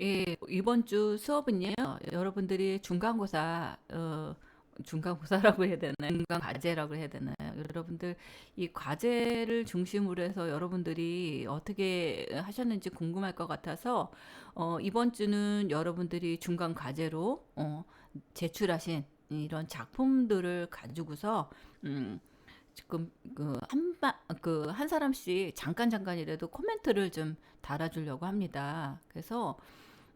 예, 이번 주 수업은요, 여러분들이 중간고사, 어, 중간고사라고 해야 되나요? 중간 과제라고 해야 되나요? 여러분들 이 과제를 중심으로 해서 여러분들이 어떻게 하셨는지 궁금할 것 같아서 어, 이번 주는 여러분들이 중간 과제로 어, 제출하신 이런 작품들을 가지고서 음, 지금 그한그한 사람씩 잠깐 잠깐이라도 코멘트를 좀 달아주려고 합니다. 그래서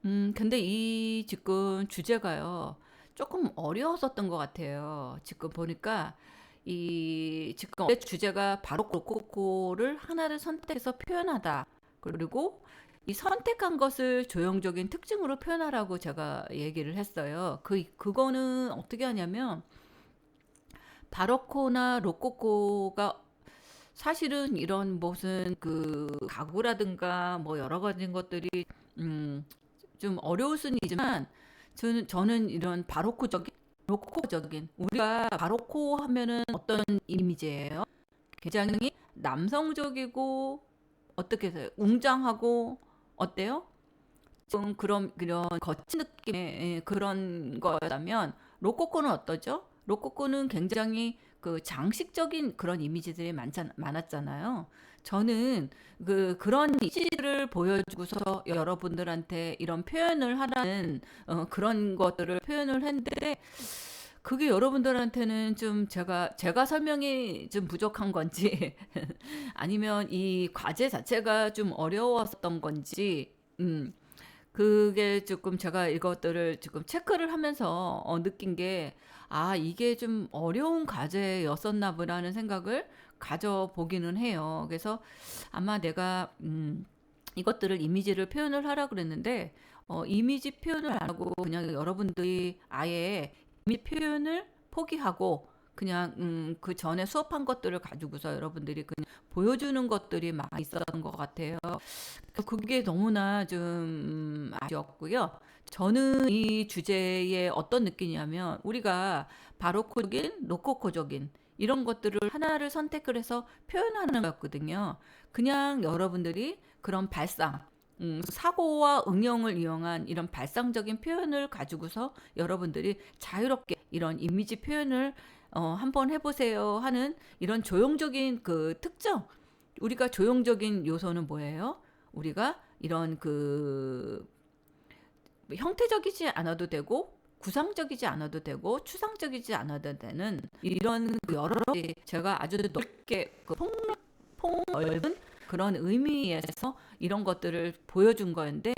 음, 근데 이 지금 주제가요. 조금 어려웠었던 것 같아요. 지금 보니까 이 지금 주제가 바로 로코코를 하나를 선택해서 표현하다. 그리고 이 선택한 것을 조형적인 특징으로 표현하라고 제가 얘기를 했어요. 그 그거는 어떻게 하냐면 바로코나 로코코가 사실은 이런 무슨 그 가구라든가 뭐 여러 가지 것들이 음, 좀 어려울 수는 있지만 저는 저는 이런 바로코적인 로코적인 우리가 바로코 하면은 어떤 이미지예요? 굉장히 남성적이고 어떻게 해서 웅장하고 어때요? 좀 그런 그런 거친 느낌의 예, 그런 거라면 로코코는 어떠죠? 로코코는 굉장히 그 장식적인 그런 이미지들이 많잖, 많았잖아요. 저는 그 그런 이미지를 보여주고서 여러분들한테 이런 표현을 하라는 어, 그런 것들을 표현을 했는데 그게 여러분들한테는 좀 제가 제가 설명이 좀 부족한 건지 아니면 이 과제 자체가 좀 어려웠던 건지 음 그게 조금 제가 이것들을 지금 체크를 하면서 어, 느낀 게 아, 이게 좀 어려운 과제였었나 보라는 생각을 가져보기는 해요. 그래서 아마 내가, 음, 이것들을 이미지를 표현을 하라 그랬는데, 어, 이미지 표현을 안 하고 그냥 여러분들이 아예 이미지 표현을 포기하고 그냥 음, 그 전에 수업한 것들을 가지고서 여러분들이 그냥 보여주는 것들이 많이 있었던 것 같아요. 그게 너무나 좀 음, 아쉬웠고요. 저는 이 주제에 어떤 느낌이냐면 우리가 바로코적인, 로코코적인 이런 것들을 하나를 선택을 해서 표현하는 거였거든요. 그냥 여러분들이 그런 발상, 음, 사고와 응용을 이용한 이런 발상적인 표현을 가지고서 여러분들이 자유롭게 이런 이미지 표현을 어, 한번 해보세요 하는 이런 조형적인 그 특정. 우리가 조형적인 요소는 뭐예요? 우리가 이런 그 형태적이지 않아도 되고 구상적이지 않아도 되고 추상적이지 않아도 되는 이런 여러 가지 제가 아주 넓게 그 폭넓, 폭넓은 그런 의미에서 이런 것들을 보여준 거였는데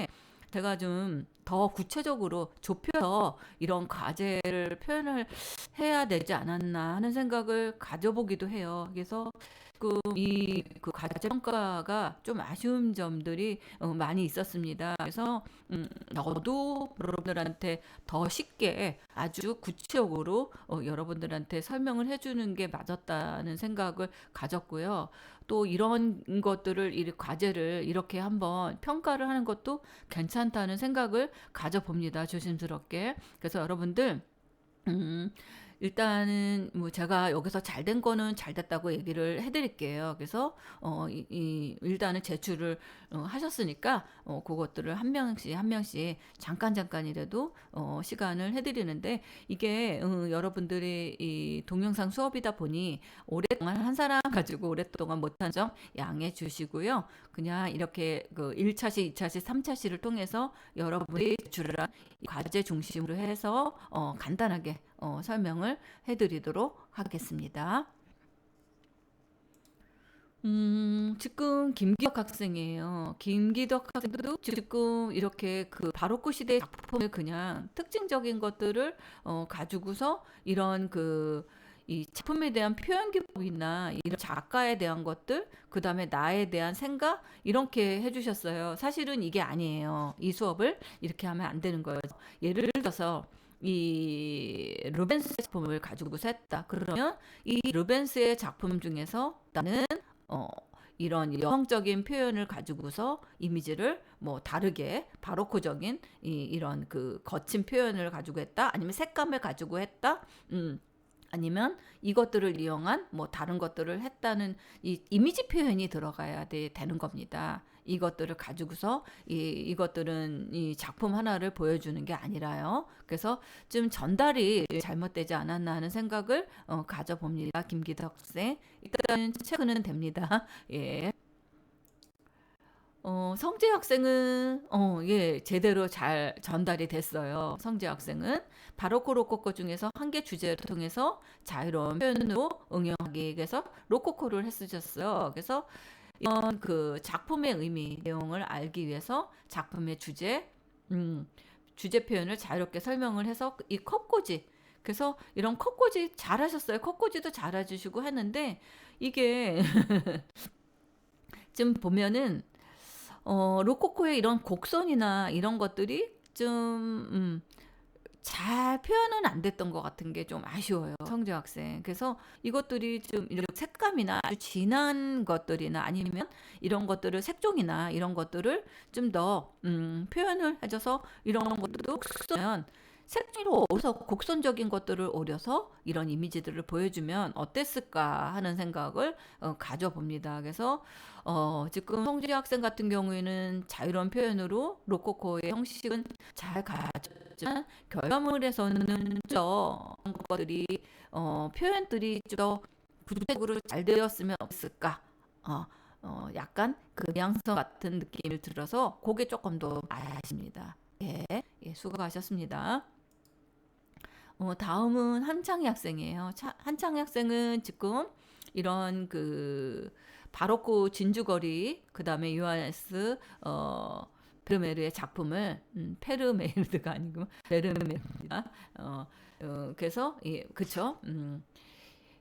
제가 좀 더 구체적으로 좁혀서 이런 과제를 표현을 해야 되지 않았나 하는 생각을 가져보기도 해요. 그래서 그이그 과제 평가가 좀 아쉬운 점들이 어, 많이 있었습니다. 그래서 음, 저도 여러분들한테 더 쉽게 아주 구체적으로 어, 여러분들한테 설명을 해주는 게 맞았다는 생각을 가졌고요. 또 이런 것들을 이 과제를 이렇게 한번 평가를 하는 것도 괜찮다는 생각을 가져봅니다. 조심스럽게. 그래서 여러분들 음, 일단은 뭐 제가 여기서 잘 된 거는 잘 됐다고 얘기를 해드릴게요. 그래서 어, 이, 이 일단은 제출을 어, 하셨으니까 어, 그것들을 한 명씩 한 명씩 잠깐 잠깐이라도 어, 시간을 해드리는데 이게 어, 여러분들이 이 동영상 수업이다 보니 오랫동안 한 사람 가지고 오랫동안 못한 점 양해 주시고요. 그냥 이렇게 그 1차시, 2차시, 3차시를 통해서 여러분이 제출한 과제 중심으로 해서 어, 간단하게 어, 설명을 해드리도록 하겠습니다. 음, 지금 김기덕 학생이에요. 김기덕 학생도 지금 이렇게 그 바로크 시대 작품을 그냥 특징적인 것들을 어, 가지고서 이런 그 이 작품에 대한 표현 기법이나 이런 작가에 대한 것들, 그 다음에 나에 대한 생각 이렇게 해주셨어요. 사실은 이게 아니에요. 이 수업을 이렇게 하면 안 되는 거예요. 예를 들어서 이 루벤스 작품을 가지고서 했다. 그러면 이 루벤스의 작품 중에서 나는 어 이런 여성적인 표현을 가지고서 이미지를 뭐 다르게 바로코적인 이, 이런 그 거친 표현을 가지고 했다. 아니면 색감을 가지고 했다. 음. 아니면 이것들을 이용한 뭐 다른 것들을 했다는 이 이미지 표현이 들어가야 돼, 되는 겁니다. 이것들을 가지고서 이 이것들은 이 작품 하나를 보여주는 게 아니라요. 그래서 좀 전달이 잘못되지 않았나 하는 생각을 어, 가져봅니다. 김기덕 학생. 일단 체크는 됩니다. 예. 어, 성재 학생은 어, 예, 제대로 잘 전달이 됐어요. 성재 학생은 바로코 로코코 중에서 한 개 주제를 통해서 자유로운 표현으로 응용하기 위해서 로코코를 했으셨어요. 그래서 이런 그 작품의 의미, 내용을 알기 위해서 작품의 주제, 음, 주제 표현을 자유롭게 설명을 해서 이 컵꽂이 그래서 이런 컵꽂이 잘하셨어요. 컵꽂이도 잘해주시고 했는데 이게 지금 보면은 어, 로코코의 이런 곡선이나 이런 것들이 좀, 음, 잘 표현은 안 됐던 것 같은 게 좀 아쉬워요. 성재 학생. 그래서 이것들이 좀 이런 색감이나 아주 진한 것들이나 아니면 이런 것들을 색종이나 이런 것들을 좀 더, 음, 표현을 해줘서 이런 것들도 쓰면 색종이로 오려서 곡선적인 것들을 오려서 이런 이미지들을 보여주면 어땠을까 하는 생각을 어, 가져봅니다. 그래서 어, 지금 성재 학생 같은 경우에는 자유로운 표현으로 로코코의 형식은 잘 가졌지만 결과물에서는 저 것들이 어, 표현들이 좀 더 구체적으로 잘 되었으면 어땠을까? 어, 어, 약간 그 뉘앙스 같은 느낌을 들어서 그게 조금 더 아쉽습니다. 예, 예, 수고하셨습니다. 어, 다음은 한창희 학생이에요. 차, 한창희 학생은 지금 이런 그 바로크 진주거리, 그 다음에 요하네스 어, 베르메르의 작품을 음, 페르메르드가 아니고 베르메르입니다. 어, 어, 그래서 예, 그쵸? 음,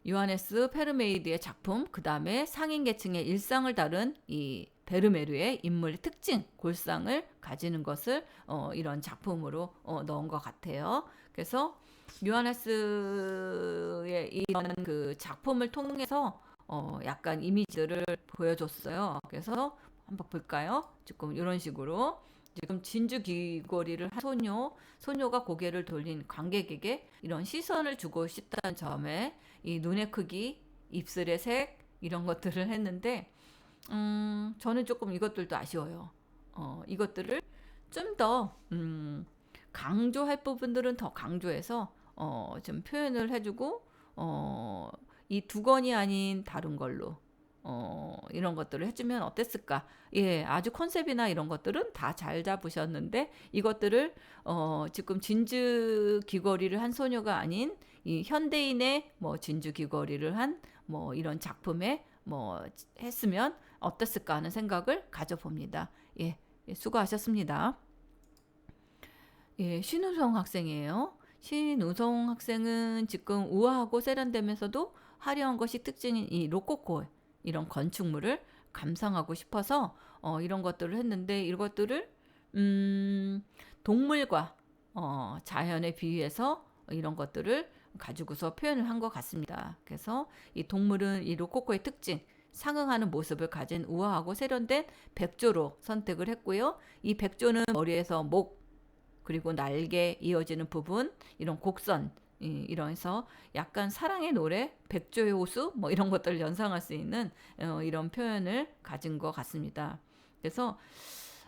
요하네스 페르메이드의 작품, 그 다음에 상인 계층의 일상을 다룬 이 베르메르의 인물 특징, 골상을 가지는 것을 어, 이런 작품으로 어, 넣은 것 같아요. 그래서 요하네스의 이런 그 작품을 통해서 어 약간 이미지를 보여줬어요. 그래서 한번 볼까요? 지금 이런 식으로 지금 진주 귀걸이를 한 소녀, 소녀가 고개를 돌린 관객에게 이런 시선을 주고 싶다는 점에 이 눈의 크기, 입술의 색 이런 것들을 했는데 음, 저는 조금 이것들도 아쉬워요. 어, 이것들을 좀더 음, 강조할 부분들은 더 강조해서 어, 좀 표현을 해주고 어, 이 두 건이 아닌 다른 걸로 어, 이런 것들을 해주면 어땠을까? 예, 아주 컨셉이나 이런 것들은 다 잘 잡으셨는데 이것들을 어, 지금 진주 귀걸이를 한 소녀가 아닌 이 현대인의 뭐 진주 귀걸이를 한 뭐 이런 작품에 뭐 했으면 어땠을까 하는 생각을 가져봅니다. 예, 예 수고하셨습니다. 예, 신우성 학생이에요. 신우성 학생은 지금 우아하고 세련되면서도 화려한 것이 특징인 이 로코코 이런 건축물을 감상하고 싶어서 어, 이런 것들을 했는데 이것들을 음, 동물과 어, 자연에 비유해서 이런 것들을 가지고서 표현을 한 것 같습니다. 그래서 이 동물은 이 로코코의 특징, 상응하는 모습을 가진 우아하고 세련된 백조로 선택을 했고요. 이 백조는 머리에서 목, 그리고 날개 이어지는 부분 이런 곡선 이러면서 약간 사랑의 노래, 백조의 호수 뭐 이런 것들을 연상할 수 있는 어, 이런 표현을 가진 것 같습니다. 그래서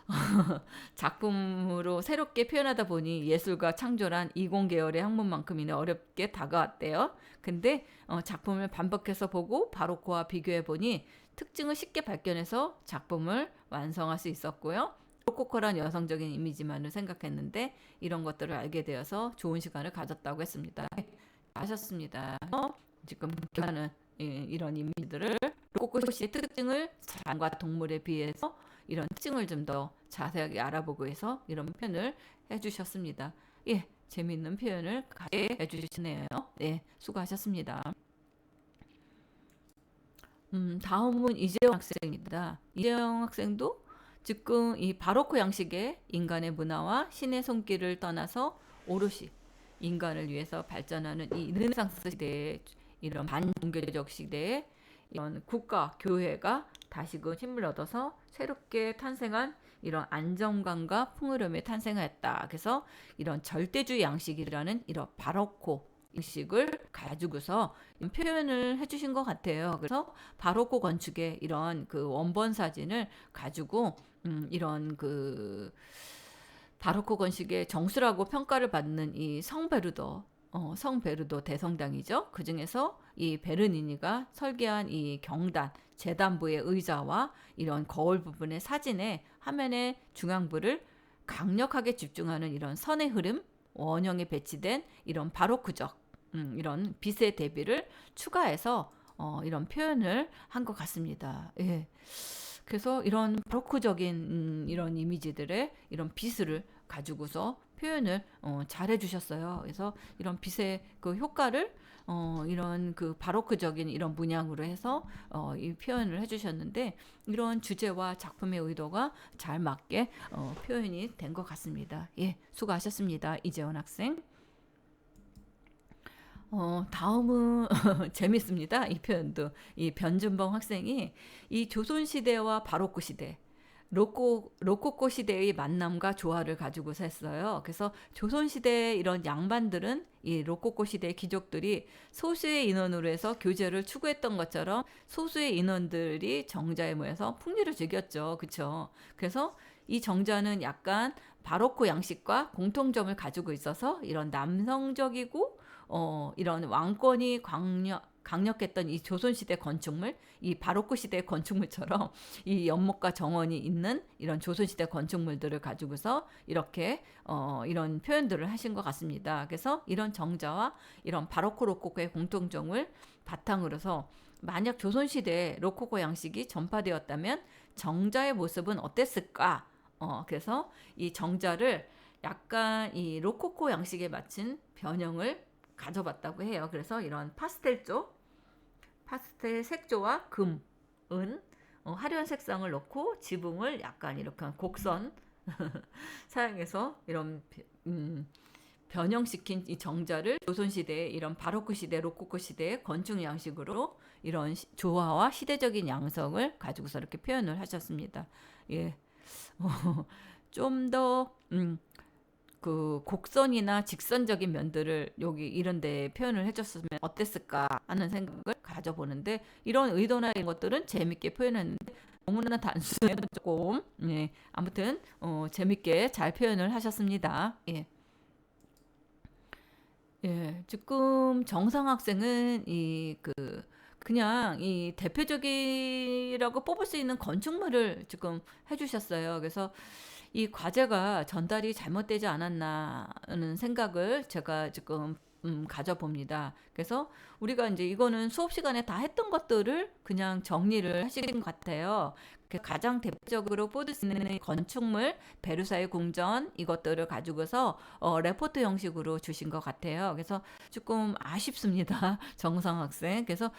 작품으로 새롭게 표현하다 보니 예술가 창조란 이공 계열의 학문만큼이나 어렵게 다가왔대요. 근데 어, 작품을 반복해서 보고 바로코와 비교해 보니 특징을 쉽게 발견해서 작품을 완성할 수 있었고요. 로코코란 여성적인 이미지만을 생각했는데 이런 것들을 알게 되어서 좋은 시간을 가졌다고 했습니다. 아셨습니다. 어? 지금 하는 이런 이미지들을 로코코 시의 특징을 사람과 동물에 비해서 이런 특징을 좀 더 자세하게 알아보고 해서 이런 표현을 해주셨습니다. 예, 재미있는 표현을 해주시네요. 네, 수고하셨습니다. 음, 다음은 이재영 학생입니다. 이재영 학생도 지금 이 바로크 양식의 인간의 문화와 신의 손길을 떠나서 오롯이 인간을 위해서 발전하는 이 르네상스 시대의 이런 반종교적 시대에 이런 국가 교회가 다시금 힘을 얻어서 새롭게 탄생한 이런 안정감과 풍요로움에 탄생했다. 그래서 이런 절대주의 양식이라는 이런 바로코 이식을 가지고서 표현을 해주신 것 같아요. 그래서 바로코 건축의 이런 그 원본 사진을 가지고 음, 이런 그 바로코 건축의 정수라고 평가를 받는 이 성베르도 어, 성베르도 대성당이죠. 그 중에서 이 베르니니가 설계한 이 경단 재단부의 의자와 이런 거울 부분의 사진에 화면의 중앙부를 강력하게 집중하는 이런 선의 흐름 원형에 배치된 이런 바로크적 음, 이런 빛의 대비를 추가해서 어, 이런 표현을 한 것 같습니다. 예. 그래서 이런 바로크적인 음, 이런 이미지들의 이런 빛을 가지고서 표현을 어, 잘 해주셨어요. 그래서 이런 빛의 그 효과를 어, 이런 그 바로크적인 이런 문양으로 해서 어, 이 표현을 해주셨는데 이런 주제와 작품의 의도가 잘 맞게 어, 표현이 된 것 같습니다. 예, 수고하셨습니다. 이재원 학생. 어, 다음은 재밌습니다. 이 표현도 이 변준봉 학생이 이 조선 시대와 바로크 시대 로코 로코코 시대의 만남과 조화를 가지고서 했어요. 그래서 조선 시대 이런 양반들은 이 로코코 시대 귀족들이 소수의 인원으로 해서 교제를 추구했던 것처럼 소수의 인원들이 정자에 모여서 풍류를 즐겼죠. 그렇죠? 그래서 이 정자는 약간 바로코 양식과 공통점을 가지고 있어서 이런 남성적이고 어 이런 왕권이 광력 강력했던 이 조선시대 건축물, 이 바로크 시대 건축물처럼 이 연못과 정원이 있는 이런 조선시대 건축물들을 가지고서 이렇게 어, 이런 표현들을 하신 것 같습니다. 그래서 이런 정자와 이런 바로크 로코코의 공통점을 바탕으로서 만약 조선시대 로코코 양식이 전파되었다면 정자의 모습은 어땠을까? 어, 그래서 이 정자를 약간 이 로코코 양식에 맞춘 변형을 가져봤다고 해요. 그래서 이런 파스텔조, 파스텔 색조와 금, 은, 어, 화려한 색상을 넣고 지붕을 약간 이렇게 곡선 사용해서 이런 음, 변형시킨 이 정자를 조선시대 이런 바로크 시대, 로코코 시대의 건축 양식으로 이런 시, 조화와 시대적인 양성을 가지고서 이렇게 표현을 하셨습니다. 예. 어, 좀더 음, 그 곡선이나 직선적인 면들을 여기 이런 데 표현을 해줬으면 어땠을까 하는 생각을 가져보는데 이런 의도나 이런 것들은 재밌게 표현했는데 너무나 단순해 조금 예 아무튼 어, 재밌게 잘 표현을 하셨습니다 예. 예, 지금 정상 학생은 이 그 그냥 이 대표적이라고 뽑을 수 있는 건축물을 지금 해주셨어요. 그래서 이 과제가 전달이 잘못되지 않았나는 생각을 제가 지금 음, 가져봅니다. 그래서 우리가 이제 이거는 수업 시간에 다 했던 것들을 그냥 정리를 하시는 것 같아요. 그 가장 대표적으로 뽑을 수 있는 건축물, 베르사유 궁전 이것들을 가지고서 어, 레포트 형식으로 주신 것 같아요. 그래서 조금 아쉽습니다. 정상 학생. 그래서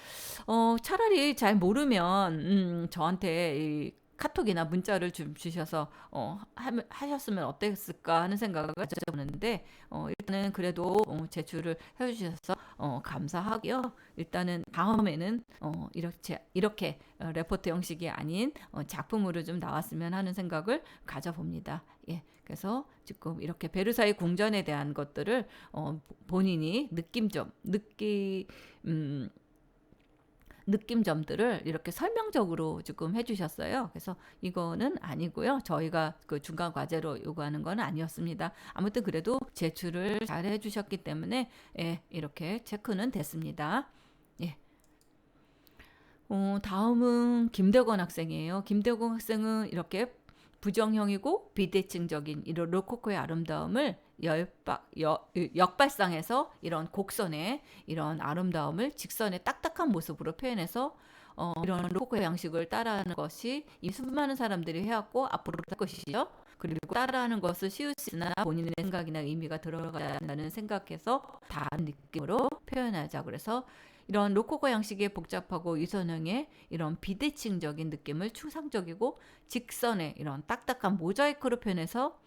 어, 차라리 잘 모르면 음, 저한테 이 카톡이나 문자를 좀 주셔서 어, 하, 하셨으면 어땠을까 하는 생각을 가져보는데 어, 일단은 그래도 어, 제출을 해주셔서 어, 감사하고요. 일단은 다음에는 어, 이렇게 이렇게 어, 레포트 형식이 아닌 어, 작품으로 좀 나왔으면 하는 생각을 가져봅니다. 예, 그래서 지금 이렇게 베르사유 궁전에 대한 것들을 어, 본인이 느낌 좀 느끼 음, 느낌점들을 이렇게 설명적으로 조금 해주셨어요. 그래서 이거는 아니고요. 저희가 그 중간 과제로 요구하는 건 아니었습니다. 아무튼 그래도 제출을 잘 해주셨기 때문에 예, 이렇게 체크는 됐습니다. 예. 어, 다음은 김대건 학생이에요. 김대건 학생은 이렇게 부정형이고 비대칭적인 이런 로코코의 아름다움을 열박, 여, 역발상해서 이런 곡선의 이런 아름다움을 직선의 딱딱한 모습으로 표현해서 어, 이런 로코코 양식을 따라하는 것이 이 수많은 사람들이 해왔고 앞으로 할 것이죠. 그리고 따라하는 것을 쉬우시나 본인의 생각이나 의미가 들어가야 한다는 생각해서 다른 느낌으로 표현하자. 그래서 이런 로코코 양식의 복잡하고 유선형의 이런 비대칭적인 느낌을 추상적이고 직선의 이런 딱딱한 모자이크로 표현해서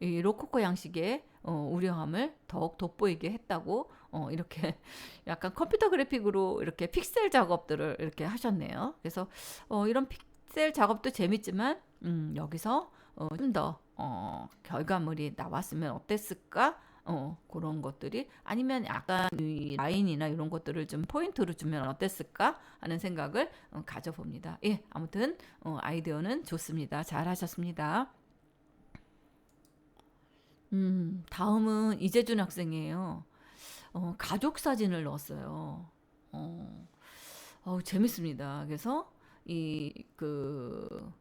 이 로코코 양식의 어, 우려함을 더욱 돋보이게 했다고 어, 이렇게 약간 컴퓨터 그래픽으로 이렇게 픽셀 작업들을 이렇게 하셨네요. 그래서 어, 이런 픽셀 작업도 재밌지만 음, 여기서 어, 좀더 어, 결과물이 나왔으면 어땠을까 어, 그런 것들이 아니면 약간 이 라인이나 이런 것들을 좀 포인트로 주면 어땠을까 하는 생각을 어, 가져봅니다. 예, 아무튼 어, 아이디어는 좋습니다. 잘 하셨습니다. 음, 다음은 이재준 학생이에요. 어, 가족 사진을 넣었어요. 어, 어, 재밌습니다. 그래서 이 그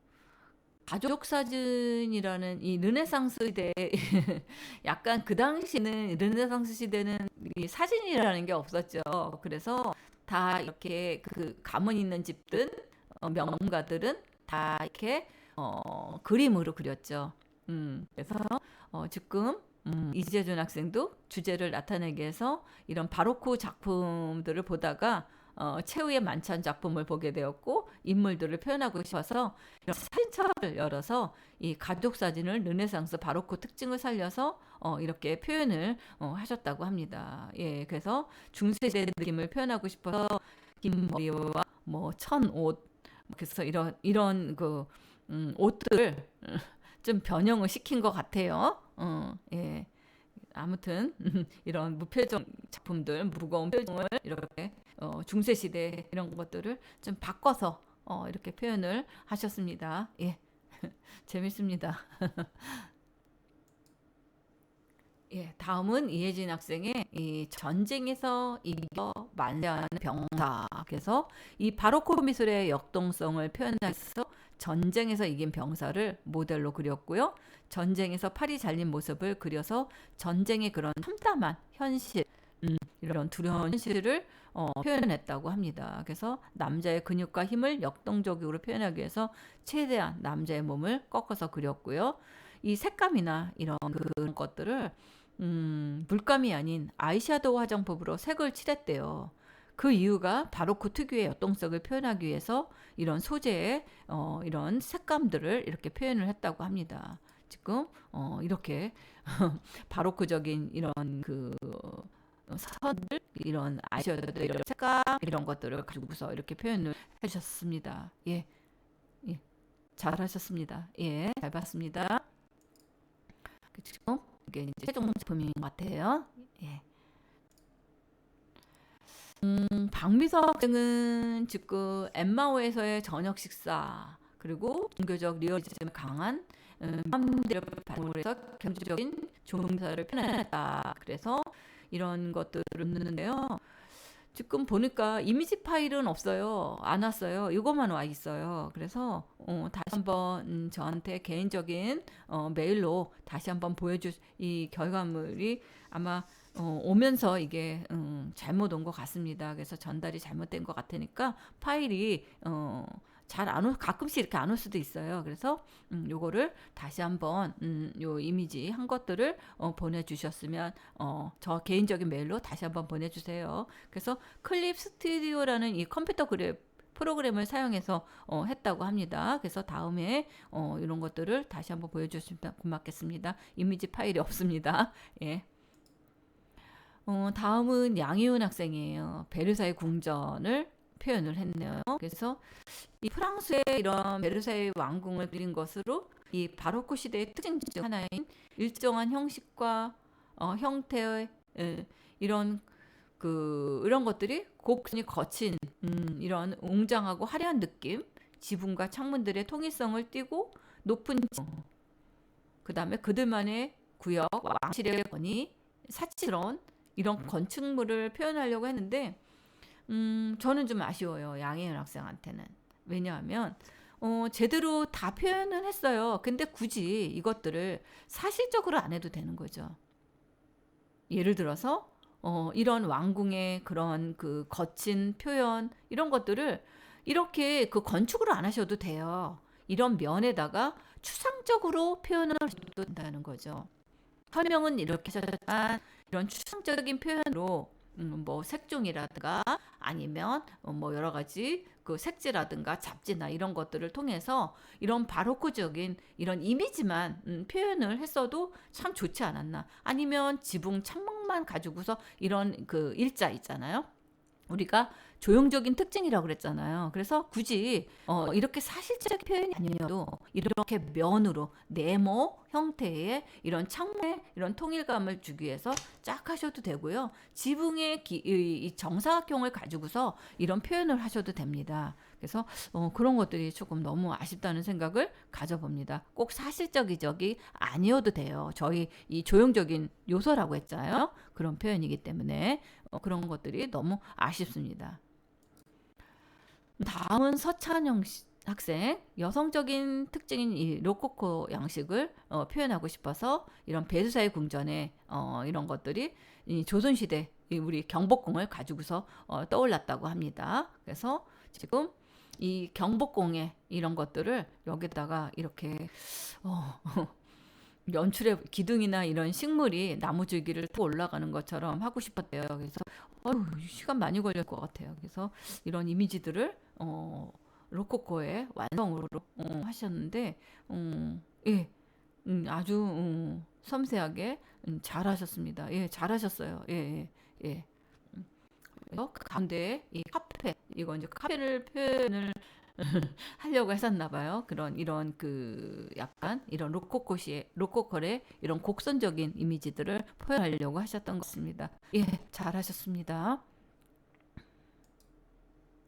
가족 사진이라는 이 르네상스 시대 약간 그 당시는 르네상스 시대는 이 사진이라는 게 없었죠. 그래서 다 이렇게 그 가문 있는 집들 어, 명가들은 다 이렇게 어, 그림으로 그렸죠. 음, 그래서 어, 지금 음, 이재준 학생도 주제를 나타내기 위해서 이런 바로크 작품들을 보다가 어, 최후의 만찬 작품을 보게 되었고 인물들을 표현하고 싶어서 사진첩을 열어서 이 가족 사진을 르네상스 바로크 특징을 살려서 어, 이렇게 표현을 어, 하셨다고 합니다. 예, 그래서 중세대 느낌을 표현하고 싶어서 긴 머리와 뭐 천 옷, 그래서 이런 이런 그 음, 옷들을 좀 변형을 시킨 것 같아요. 어, 예. 아무튼 이런 무표정 작품들, 무거운 표정을 이렇게 어, 중세 시대 이런 것들을 좀 바꿔서 어, 이렇게 표현을 하셨습니다. 예, 재밌습니다. 예, 다음은 이혜진 학생의 이 전쟁에서 이겨 만세하는 병사. 그래서 이 바로크 미술의 역동성을 표현해서 전쟁에서 이긴 병사를 모델로 그렸고요. 전쟁에서 팔이 잘린 모습을 그려서 전쟁의 그런 참담한 현실, 음, 이런 두려운 현실을 어, 표현했다고 합니다. 그래서 남자의 근육과 힘을 역동적으로 표현하기 위해서 최대한 남자의 몸을 꺾어서 그렸고요. 이 색감이나 이런 그런 것들을 음, 물감이 아닌 아이샤도우 화장법으로 색을 칠했대요. 그 이유가 바로크 특유의 역동성을 표현하기 위해서 이런 소재의 어, 이런 색감들을 이렇게 표현을 했다고 합니다. 지금 어, 이렇게 바로크적인 이런 그 선들 이런 아이셔도 이런 색감 이런 것들을 가지고서 이렇게 표현을 해주셨습니다. 예, 예, 잘하셨습니다. 예, 잘 봤습니다. 지금 이게 이제 최종 제품인 것 같아요. 예. 음, 박미석 학생은 지금 엠마오에서의 저녁 식사 그리고 종교적 리얼리즘이 강한 음, 사람들을 발굴해서 경제적인 종사를 표현했다. 그래서 이런 것들을 넣는데요. 지금 보니까 이미지 파일은 없어요. 안 왔어요. 이것만 와 있어요. 그래서 어, 다시 한번 음, 저한테 개인적인 어, 메일로 다시 한번 보여줄 이 결과물이 아마 어, 오면서 이게 음, 잘못 온 것 같습니다. 그래서 전달이 잘못된 것 같으니까 파일이 어, 잘안 올, 가끔씩 이렇게 안 올 수도 있어요. 그래서 음, 요거를 다시 한번 음, 요 이미지 한 것들을 어, 보내주셨으면 어, 저 개인적인 메일로 다시 한번 보내주세요. 그래서 클립 스튜디오라는 이 컴퓨터 그래프 프로그램을 사용해서 어, 했다고 합니다. 그래서 다음에 어, 이런 것들을 다시 한번 보여주시면 고맙겠습니다. 이미지 파일이 없습니다. 예. 어, 다음은 양희은 학생이에요. 베르사유 궁전을 표현을 했네요. 그래서 이 프랑스의 이런 베르사유 왕궁을 그린 것으로 이 바로크 시대의 특징 중 하나인 일정한 형식과 어, 형태의 에, 이런 그 이런 것들이 곡선이 거친 음, 이런 웅장하고 화려한 느낌, 지붕과 창문들의 통일성을 띠고 높은 그 다음에 그들만의 구역, 왕실의 권위, 사치스러운 이런 건축물을 표현하려고 했는데 음, 저는 좀 아쉬워요. 양혜은 학생한테는. 왜냐하면 어, 제대로 다 표현은 했어요. 근데 굳이 이것들을 사실적으로 안 해도 되는 거죠. 예를 들어서 어, 이런 왕궁의 그런 그 거친 표현 이런 것들을 이렇게 그 건축으로 안 하셔도 돼요. 이런 면에다가 추상적으로 표현을 해도 된다는 거죠. 설명은 이렇게 하셨지만 이런 추상적인 표현으로 음, 뭐 색종이라든가 아니면 뭐 여러 가지 그 색지라든가 잡지나 이런 것들을 통해서 이런 바로크적인 이런 이미지만 음, 표현을 했어도 참 좋지 않았나. 아니면 지붕 창문만 가지고서 이런 그 일자 있잖아요. 우리가 조형적인 특징이라고 그랬잖아요. 그래서 굳이 어, 이렇게 사실적 표현이 아니어도 이렇게 면으로 네모 형태의 이런 창문에 이런 통일감을 주기 위해서 쫙 하셔도 되고요. 지붕의 기, 이, 이 정사각형을 가지고서 이런 표현을 하셔도 됩니다. 그래서 어, 그런 것들이 조금 너무 아쉽다는 생각을 가져봅니다. 꼭 사실적이적이 아니어도 돼요. 저희 이 조형적인 요소라고 했잖아요. 그런 표현이기 때문에 어, 그런 것들이 너무 아쉽습니다. 다음은 서찬영 씨, 학생 여성적인 특징인 이 로코코 양식을 어, 표현하고 싶어서 이런 배수사의 궁전에 어, 이런 것들이 이 조선시대 이 우리 경복궁을 가지고서 어, 떠올랐다고 합니다. 그래서 지금 이 경복궁에 이런 것들을 여기다가 이렇게 어, 연출의 기둥이나 이런 식물이 나무 줄기를 타고 올라가는 것처럼 하고 싶었대요. 그래서 어휴, 시간 많이 걸릴 것 같아요. 그래서 이런 이미지들을 어, 로코코의 완성으로 어, 하셨는데, 음, 예, 음, 아주 음, 섬세하게 음, 잘하셨습니다. 예, 잘하셨어요. 예, 예, 예. 음, 그래서 그 가운데 이 카페 이거 이제 카페를 표현을 하려고 했었나 봐요. 그런 이런 그 약간 이런 로코코시의 로코컬의 이런 곡선적인 이미지들을 표현하려고 하셨던 것 같습니다. 예, 잘하셨습니다.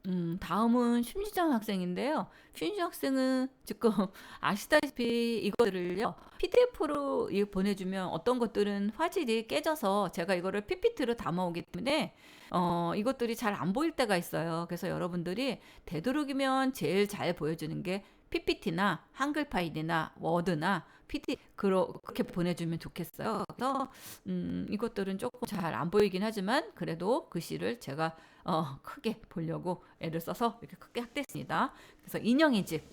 음, 다음은 심지정 학생인데요. 심지정 학생은 지금 아시다시피 이거들을요, PDF로 보내주면 어떤 것들은 화질이 깨져서 제가 이거를 PPT로 담아오기 때문에 어, 이것들이 잘 안 보일 때가 있어요. 그래서 여러분들이 되도록이면 제일 잘 보여주는 게 PPT나 한글 파일이나 워드나 PD 그렇게 보내주면 좋겠어요. 그래서 음, 이것들은 조금 잘 안 보이긴 하지만 그래도 글씨를 제가 어, 크게 보려고 애를 써서 이렇게 크게 확대했습니다. 그래서 인형의 집,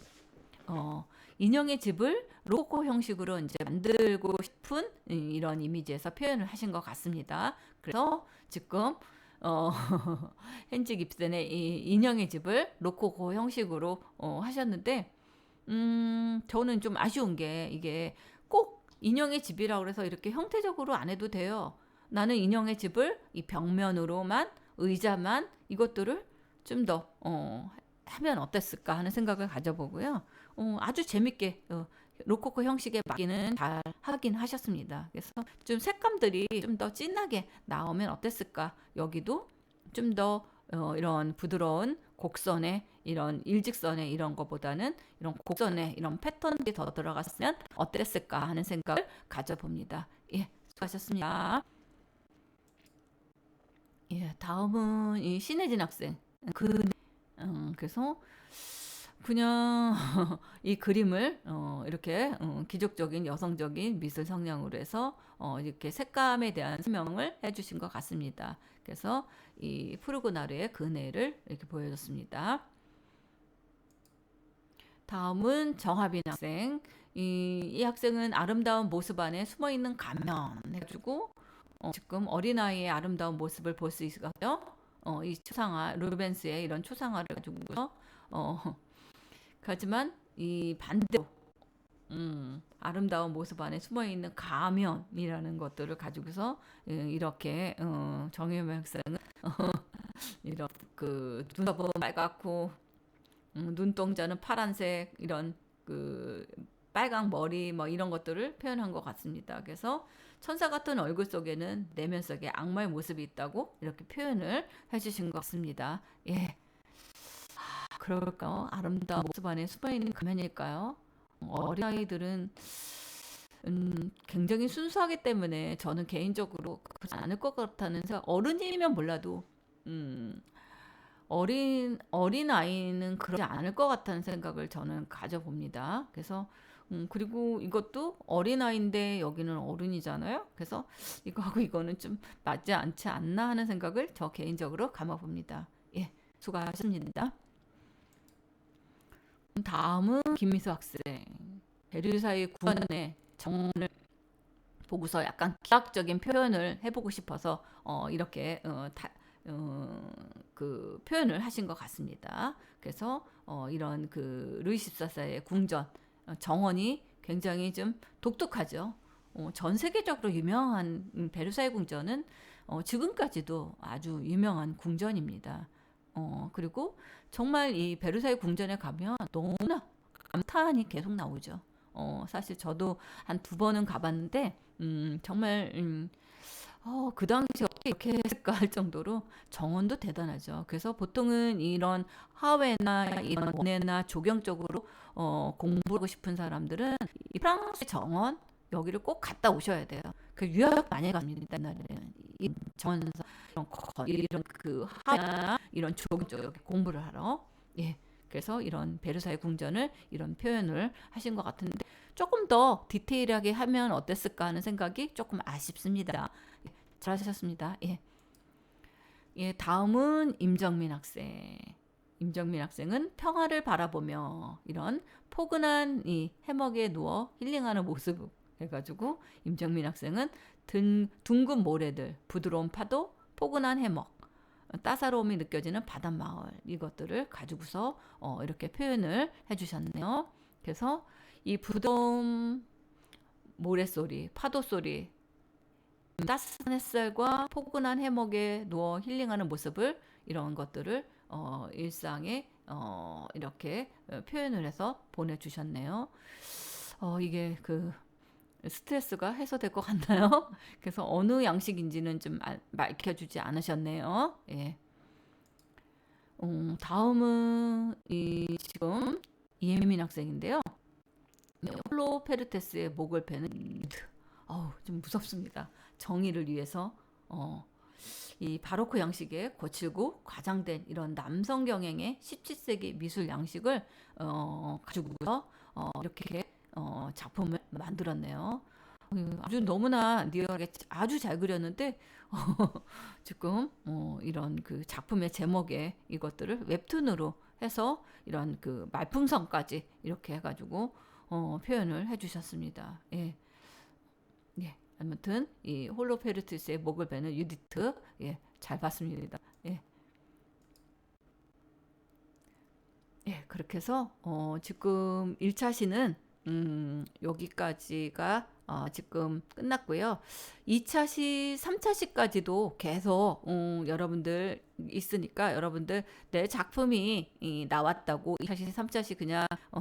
어, 인형의 집을 로고 형식으로 이제 만들고 싶은 이런 이미지에서 표현을 하신 것 같습니다. 그래서 지금 어, 헨지 깁슨의 이 인형의 집을 로코코 형식으로 어, 하셨는데, 음, 저는 좀 아쉬운 게 이게 꼭 인형의 집이라고 해서 이렇게 형태적으로 안 해도 돼요. 나는 인형의 집을 이 벽면으로만 의자만 이것들을 좀 더 어, 하면 어땠을까 하는 생각을 가져보고요. 어, 아주 재밌게 어, 로코코 형식의 맞기는 잘 하긴 하셨습니다. 그래서 좀 색감들이 좀 더 진하게 나오면 어땠을까? 여기도 좀더 어, 이런 부드러운 곡선의 이런 일직선의 이런 거보다는 이런 곡선의 이런 패턴이 더 들어갔으면 어땠을까 하는 생각을 가져봅니다. 예, 수고하셨습니다. 예, 다음은 이 신혜진 학생. 그, 음, 그래서 그냥 이 그림을 어, 이렇게 어, 기적적인 여성적인 미술 성향으로 해서 어, 이렇게 색감에 대한 설명을 해주신 것 같습니다. 그래서 이 푸르고나르의 그네를 이렇게 보여줬습니다. 다음은 정하빈 학생. 이, 이 학생은 아름다운 모습 안에 숨어 있는 가면 해가지고 어, 지금 어린아이의 아름다운 모습을 볼 수 있어요. 어, 이 초상화 루벤스의 이런 초상화를 가지고서 어, 하지만 이 반대로 음, 아름다운 모습 안에 숨어 있는 가면이라는 것들을 가지고서 예, 이렇게 어, 정유명 학생은 어, 이런 그 눈썹은 빨갛고 음, 눈동자는 파란색 이런 그 빨강 머리 뭐 이런 것들을 표현한 것 같습니다. 그래서 천사 같은 얼굴 속에는 내면 속에 악마의 모습이 있다고 이렇게 표현을 해주신 것 같습니다. 예. 아, 그럴까요? 아름다운 모습 안에 숨어 있는 가면일까요? 어린아이들은 음, 굉장히 순수하기 때문에 저는 개인적으로 그렇지 않을 것 같다는 생각. 어른이면 몰라도 음, 어린 어린 아이는 그러지 않을 것 같다는 생각을 저는 가져봅니다. 그래서 음, 그리고 이것도 어린아이인데 여기는 어른이잖아요. 그래서 이거하고 이거는 좀 맞지 않지 않나 하는 생각을 저 개인적으로 감아봅니다. 예, 수고하셨습니다. 다음은 김미수 학생. 베르사유 구원의 정원을 보고서 약간 기학적인 표현을 해보고 싶어서 어, 이렇게 어, 다, 어, 그 표현을 하신 것 같습니다. 그래서 어, 이런 그 루이 14세의 궁전 어, 정원이 굉장히 좀 독특하죠. 어, 전 세계적으로 유명한 베르사유 궁전은 어, 지금까지도 아주 유명한 궁전입니다. 어, 그리고 정말 이 베르사유 궁전에 가면 너무나 감탄이 계속 나오죠. 어, 사실 저도 한 두 번은 가봤는데, 음, 정말, 음, 어, 그 당시 이렇게 했을까 할 정도로 정원도 대단하죠. 그래서 보통은 이런 하회나 이런 원해나 조경 쪽으로 어, 공부하고 싶은 사람들은 이 프랑스 정원 여기를 꼭 갔다 오셔야 돼요. 그 유학 많이 갑니다. 옛날에는 이 정원에서 이런 거- 이런 그 하회나 이런 조경 쪽 여기 공부를 하러 예. 그래서 이런 베르사유 궁전을 이런 표현을 하신 것 같은데 조금 더 디테일하게 하면 어땠을까 하는 생각이 조금 아쉽습니다. 예, 잘하셨습니다. 예. 예, 다음은 임정민 학생. 임정민 학생은 평화를 바라보며 이런 포근한 이 해먹에 누워 힐링하는 모습 해가지고 임정민 학생은 등, 둥근 모래들, 부드러운 파도, 포근한 해먹, 따사로움이 느껴지는 바닷마을 이것들을 가지고서 어, 이렇게 표현을 해주셨네요. 그래서 이 부드러운 모래소리, 파도 소리, 따스한 햇살과 포근한 해먹에 누워 힐링하는 모습을 이런 것들을 어, 일상에 어, 이렇게 어, 표현을 해서 보내주셨네요. 어, 이게 그 스트레스가 해소될 것 같나요? 그래서 어느 양식인지는 좀 알- 밝혀주지 않으셨네요. 예. 음, 다음은 이 지금 이혜민 학생인데요. 네, 홀로 페르테스의 목을 베는 어우, 좀 무섭습니다. 정의를 위해서 어, 이 바로크 양식에 거칠고 과장된 이런 남성 경행의 17세기 미술 양식을 어, 가지고서 어, 이렇게 어, 작품을 만들었네요. 음, 아주 너무나 리얼하게 아주 잘 그렸는데 어, 지금 어, 이런 그 작품의 제목에 이것들을 웹툰으로 해서 이런 그 말풍선까지 이렇게 해가지고 어, 표현을 해주셨습니다. 예. 예. 아무튼 이 홀로페르투스의 목을 베는 유디트 예, 잘 봤습니다. 예. 예, 그렇게 해서 어, 지금 1차 시는 음, 여기까지가 어, 지금 끝났고요. 2차 시, 3차 시까지도 계속 음, 여러분들 있으니까 여러분들 내 작품이 이, 나왔다고 2차 시, 3차 시 그냥 어,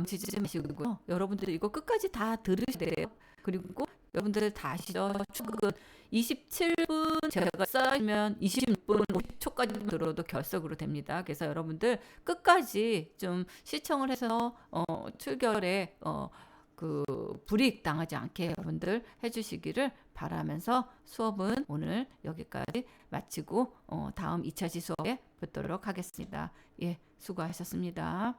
암치지 마시고요. 여러분들 이거 끝까지 다 들으셔야 돼요. 그리고 여러분들 다 아시죠? 출근 27분 제가 쌓이면 26분 50초까지 들어도 결석으로 됩니다. 그래서 여러분들 끝까지 좀 시청을 해서 어, 출결에 어, 그 불이익 당하지 않게 여러분들 해주시기를 바라면서 수업은 오늘 여기까지 마치고 어, 다음 2차 시 수업에 뵙도록 하겠습니다. 예, 수고하셨습니다.